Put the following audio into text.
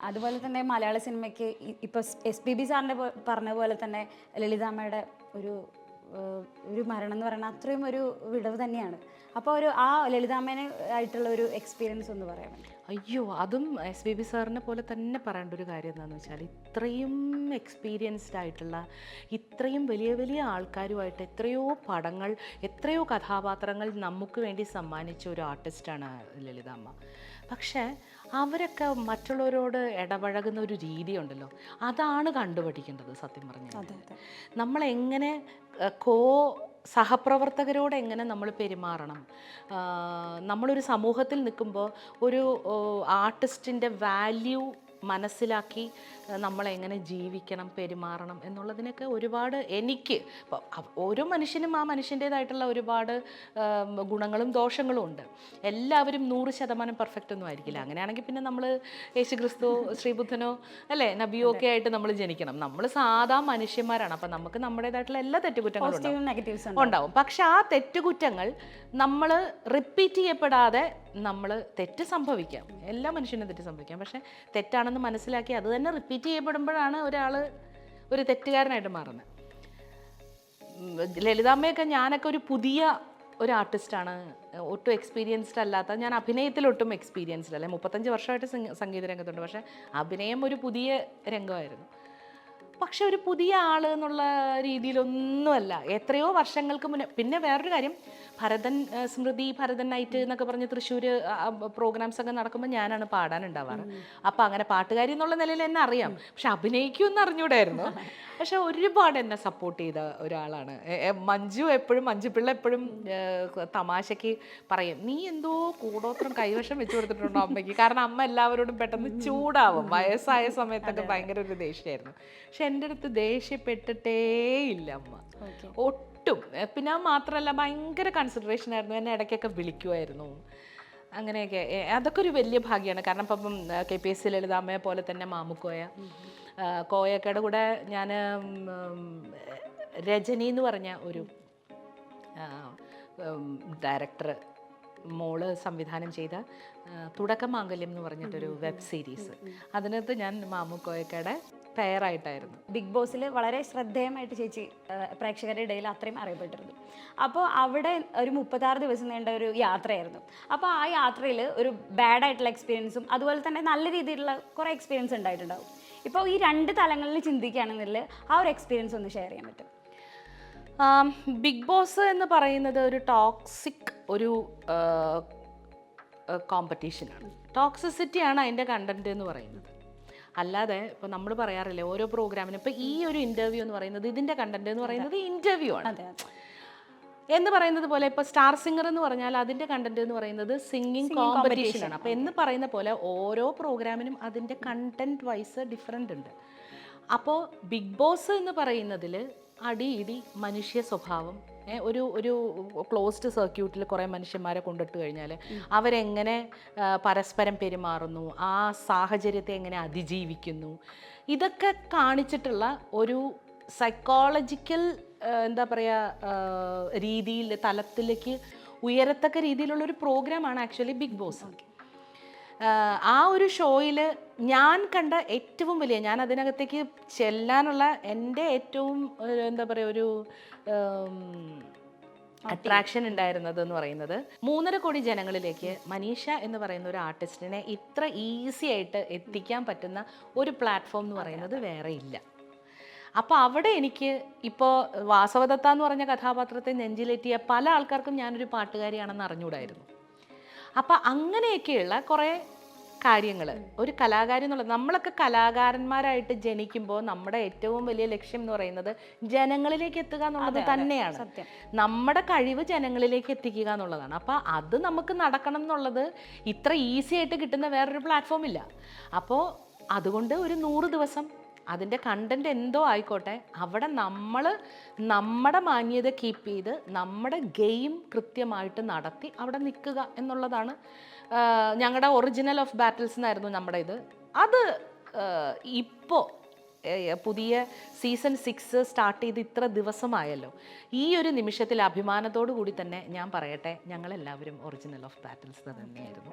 അതുപോലെ തന്നെ മലയാള സിനിമയ്ക്ക് ഇപ്പോൾ ഇപ്പൊ എസ് പി ബി സാറിന്റെ പറഞ്ഞ പോലെ തന്നെ ലളിതാമ്മയുടെ ഒരു ഒരു മരണം എന്ന് പറയുന്നത് അത്രയും ഒരു വിടവ് തന്നെയാണ്. അപ്പോൾ ഒരു ആ ലളിതാമ്മേനെ ആയിട്ടുള്ള ഒരു എക്സ്പീരിയൻസ് ഒന്ന് പറയാൻ അയ്യോ അതും എസ് ബി ബി സാറിനെ പോലെ തന്നെ പറയേണ്ട ഒരു കാര്യം എന്താണെന്ന് വെച്ചാൽ ഇത്രയും എക്സ്പീരിയൻസ്ഡ് ആയിട്ടുള്ള ഇത്രയും വലിയ വലിയ ആൾക്കാരുമായിട്ട് എത്രയോ പടങ്ങൾ എത്രയോ കഥാപാത്രങ്ങൾ നമുക്ക് വേണ്ടി സമ്മാനിച്ച ഒരു ആർട്ടിസ്റ്റാണ് ലളിതാമ്മ. പക്ഷേ അവരൊക്കെ മറ്റുള്ളവരോട് ഇടപഴകുന്ന ഒരു രീതിയുണ്ടല്ലോ. അതാണ് കണ്ടുപഠിക്കേണ്ടത് സത്യം പറഞ്ഞാൽ നമ്മൾ എങ്ങനെ കോ സഹപ്രവർത്തകരോട് എങ്ങനെ നമ്മൾ പെരുമാറണം? നമ്മളൊരു സമൂഹത്തിൽ നിൽക്കുമ്പോൾ ഒരു ആർട്ടിസ്റ്റിന്റെ വാല്യൂ മനസ്സിലാക്കി നമ്മളെങ്ങനെ ജീവിക്കണം പെരുമാറണം എന്നുള്ളതിനൊക്കെ ഒരുപാട് എനിക്ക് ഓരോ മനുഷ്യനും ആ മനുഷ്യന്റേതായിട്ടുള്ള ഒരുപാട് ഗുണങ്ങളും ദോഷങ്ങളും ഉണ്ട്. എല്ലാവരും നൂറ് ശതമാനം പെർഫെക്റ്റ് ഒന്നും ആയിരിക്കില്ല. അങ്ങനെയാണെങ്കിൽ പിന്നെ നമ്മൾ യേശുക്രിസ്തു ശ്രീബുദ്ധനോ അല്ലേ നബിയോ ഒക്കെ ആയിട്ട് നമ്മൾ ജനിക്കണം. നമ്മൾ സാധാ മനുഷ്യന്മാരാണ്. അപ്പം നമുക്ക് നമ്മുടേതായിട്ടുള്ള എല്ലാ തെറ്റുകുറ്റങ്ങളും ഉണ്ടാവും. നെഗറ്റീവ്സ് ഉണ്ട് ഉണ്ടാവും. പക്ഷെ ആ തെറ്റുകുറ്റങ്ങൾ നമ്മൾ റിപ്പീറ്റ് ചെയ്യപ്പെടാതെ നമ്മൾ തെറ്റ് സംഭവിക്കാം. എല്ലാ മനുഷ്യനും തെറ്റ് സംഭവിക്കാം. പക്ഷെ തെറ്റാണെന്ന് മനസ്സിലാക്കി അത് തന്നെ റിപ്പീറ്റ് ചെയ്യപ്പെടുമ്പോഴാണ് ഒരാൾ ഒരു തെറ്റുകാരനായിട്ട് മാറുന്നത് ലളിതാമ്മയൊക്കെ ഞാനൊക്കെ ഒരു പുതിയ ഒരു ആർട്ടിസ്റ്റാണ് ഒട്ടും എക്സ്പീരിയൻസ്ഡ് അല്ലാത്ത ഞാൻ അഭിനയത്തിൽ ഒട്ടും എക്സ്പീരിയൻസ്ഡ് അല്ല. മുപ്പത്തഞ്ച് വർഷമായിട്ട് സംഗ- സംഗീത രംഗത്തുണ്ട് പക്ഷേ അഭിനയം ഒരു പുതിയ രംഗമായിരുന്നു. പക്ഷെ ഒരു പുതിയ ആൾ എന്നുള്ള രീതിയിലൊന്നുമല്ല. എത്രയോ വർഷങ്ങൾക്ക് മുന്നേ പിന്നെ വേറൊരു കാര്യം. ഭരതൻ സ്മൃതി ഭരതൻ നൈറ്റ് എന്നൊക്കെ പറഞ്ഞ് തൃശ്ശൂർ പ്രോഗ്രാംസ് ഒക്കെ നടക്കുമ്പോൾ ഞാനാണ് പാടാനുണ്ടാവാറ്. അപ്പം അങ്ങനെ പാട്ടുകാരി എന്നുള്ള നിലയിൽ എന്നെ അറിയാം. പക്ഷെ അഭിനയിക്കുമെന്ന് അറിഞ്ഞൂടായിരുന്നു. പക്ഷെ ഒരുപാട് എന്നെ സപ്പോർട്ട് ചെയ്ത ഒരാളാണ്. മഞ്ജു എപ്പോഴും മഞ്ജു പിള്ള എപ്പോഴും തമാശയ്ക്ക് പറയും നീ എന്തോ കൂടോത്രം കൈവശം വെച്ചു കൊടുത്തിട്ടുണ്ടോ അമ്മയ്ക്ക്? കാരണം അമ്മ എല്ലാവരോടും പെട്ടെന്ന് ചൂടാവും. വയസ്സായ സമയത്തൊക്കെ ഭയങ്കര ഒരു ദേഷ്യമായിരുന്നു പക്ഷെ എന്റെ അടുത്ത് ദേഷ്യപ്പെട്ടിട്ടേ ഇല്ല അമ്മ ഒട്ടും എ, പിന്നെ മാത്രമല്ല ഭയങ്കര കൺസിഡറേഷൻ ആയിരുന്നു. എന്നെ ഇടയ്ക്കൊക്കെ വിളിക്കുമായിരുന്നു അങ്ങനെയൊക്കെ. അതൊക്കെ ഒരു വലിയ ഭാഗ്യമാണ് കാരണം ഇപ്പം കെ പി എസ് സി ലളിതാമ്മയെ പോലെ തന്നെ മാമുക്കോയ. കോയക്കയുടെ കൂടെ ഞാൻ രജനി എന്ന് പറഞ്ഞ ഒരു ഡയറക്ടർ മോൾ സംവിധാനം ചെയ്ത തുടക്കം മാംഗല്യം എന്ന് പറഞ്ഞിട്ടൊരു വെബ് സീരീസ് അതിനകത്ത് ഞാൻ മാമുക്കോയക്കയുടെ പെയറായിട്ടായിരുന്നു ബിഗ് ബോസിൽ വളരെ ശ്രദ്ധേയമായിട്ട് ചേച്ചി പ്രേക്ഷകരുടെ ഇടയിൽ അത്രയും അറിയപ്പെട്ടിരുന്നു. അപ്പോൾ അവിടെ ഒരു മുപ്പത്താറ് ദിവസം നീണ്ട ഒരു യാത്രയായിരുന്നു. അപ്പോൾ ആ യാത്രയിൽ ഒരു ബാഡ് ആയിട്ടുള്ള എക്സ്പീരിയൻസും അതുപോലെ തന്നെ നല്ല രീതിയിലുള്ള കുറേ എക്സ്പീരിയൻസ് ഉണ്ടായിട്ടുണ്ടാവും. ഇപ്പോൾ ഈ രണ്ട് തലങ്ങളിൽ ചിന്തിക്കുകയാണെന്നുണ്ടെങ്കിൽ ആ ഒരു എക്സ്പീരിയൻസ് ഒന്ന് ഷെയർ ചെയ്യാൻ പറ്റും. ബിഗ് ബോസ് എന്ന് പറയുന്നത് ഒരു ടോക്സിക് ഒരു കോമ്പറ്റീഷനാണ് ടോക്സിസിറ്റിയാണ് അതിന്റെ കണ്ടന്റ് എന്ന് പറയുന്നത്. അല്ലാതെ ഇപ്പോൾ നമ്മൾ പറയാറില്ലേ ഓരോ പ്രോഗ്രാമിന് ഇപ്പോൾ ഈ ഒരു ഇന്റർവ്യൂ എന്ന് പറയുന്നത് ഇതിന്റെ കണ്ടന്റ് എന്ന് പറയുന്നത് ഇന്റർവ്യൂ ആണ്. എന്ന് പറയുന്നത് പോലെ ഇപ്പോൾ സ്റ്റാർ സിംഗർ എന്ന് പറഞ്ഞാൽ അതിന്റെ കണ്ടന്റ് എന്ന് പറയുന്നത് സിംഗിങ് കോമ്പറ്റീഷൻ ആണ്. അപ്പോൾ എന്ന് പറയുന്ന പോലെ ഓരോ പ്രോഗ്രാമിനും അതിന്റെ കണ്ടന്റ് വൈസ് ഡിഫറെന്റ് ഉണ്ട്. അപ്പോൾ ബിഗ് ബോസ് എന്ന് പറയുന്നതിൽ അടി ഇടി മനുഷ്യ സ്വഭാവം ഒരു ഒരു ക്ലോസ്ഡ് സർക്യൂട്ടിൽ കുറേ മനുഷ്യന്മാരെ കൊണ്ടിട്ട് കഴിഞ്ഞാൽ അവരെങ്ങനെ പരസ്പരം പെരുമാറുന്നു ആ സാഹചര്യത്തെ എങ്ങനെ അതിജീവിക്കുന്നു? ഇതൊക്കെ കാണിച്ചിട്ടുള്ള ഒരു സൈക്കോളജിക്കൽ എന്താ പറയുക രീതിയിൽ തലത്തിലേക്ക് ഉയരത്തക്ക രീതിയിലുള്ള ഒരു പ്രോഗ്രാമാണ് ആക്ച്വലി ബിഗ് ബോസ് ആ ഒരു ഷോയിൽ ഞാൻ കണ്ട ഏറ്റവും വലിയ ഞാൻ അതിനകത്തേക്ക് ചെല്ലാനുള്ള എന്റെ ഏറ്റവും എന്താ പറയുക ഒരു അട്രാക്ഷൻ ഉണ്ടായിരുന്നത് എന്ന് പറയുന്നത് മൂന്നര കോടി ജനങ്ങളിലേക്ക് മനീഷ എന്ന് പറയുന്ന ഒരു ആർട്ടിസ്റ്റിനെ ഇത്ര ഈസി ആയിട്ട് എത്തിക്കാൻ പറ്റുന്ന ഒരു പ്ലാറ്റ്ഫോം എന്ന് പറയുന്നത് വേറെ ഇല്ല. അപ്പോൾ അവിടെ എനിക്ക് ഇപ്പോൾ വാസവദത്ത എന്ന് പറഞ്ഞ കഥാപാത്രത്തെ നെഞ്ചിലെത്തിയ പല ആൾക്കാർക്കും ഞാനൊരു പാട്ടുകാരിയാണെന്ന് അറിഞ്ഞൂടായിരുന്നു അപ്പം അങ്ങനെയൊക്കെയുള്ള കുറേ കാര്യങ്ങൾ ഒരു കലാകാരി എന്നുള്ളത് നമ്മളൊക്കെ കലാകാരന്മാരായിട്ട് ജനിക്കുമ്പോൾ നമ്മുടെ ഏറ്റവും വലിയ ലക്ഷ്യം എന്ന് പറയുന്നത് ജനങ്ങളിലേക്ക് എത്തുക എന്നുള്ളത് തന്നെയാണ്. സത്യം. നമ്മുടെ കഴിവ് ജനങ്ങളിലേക്ക് എത്തിക്കുക എന്നുള്ളതാണ്. അപ്പോൾ അത് നമുക്ക് നടക്കണം എന്നുള്ളത് ഇത്ര ഈസി ആയിട്ട് കിട്ടുന്ന വേറൊരു പ്ലാറ്റ്ഫോം ഇല്ല. അപ്പോൾ അതുകൊണ്ട് ഒരു നൂറ് ദിവസം അതിന്റെ കണ്ടന്റ് എന്തോ ആയിക്കോട്ടെ. അവിടെ നമ്മൾ നമ്മുടെ മാന്യത കീപ്പ് ചെയ്ത് നമ്മുടെ ഗെയിം കൃത്യമായിട്ട് നടത്തി അവിടെ നിൽക്കുക എന്നുള്ളതാണ്. ഞങ്ങളുടെ ഒറിജിനൽ ഓഫ് ബാറ്റിൽസ് എന്നായിരുന്നു നമ്മുടെ ഇത്. അത് ഇപ്പോൾ പുതിയ സീസൺ സിക്സ് സ്റ്റാർട്ട് ചെയ്ത് ഇത്ര ദിവസമായല്ലോ. ഈ ഒരു നിമിഷത്തിൽ അഭിമാനത്തോടു കൂടി തന്നെ ഞാൻ പറയട്ടെ ഞങ്ങളെല്ലാവരും ഒറിജിനൽ ഓഫ് ബാറ്റിൽസ് തന്നെയായിരുന്നു.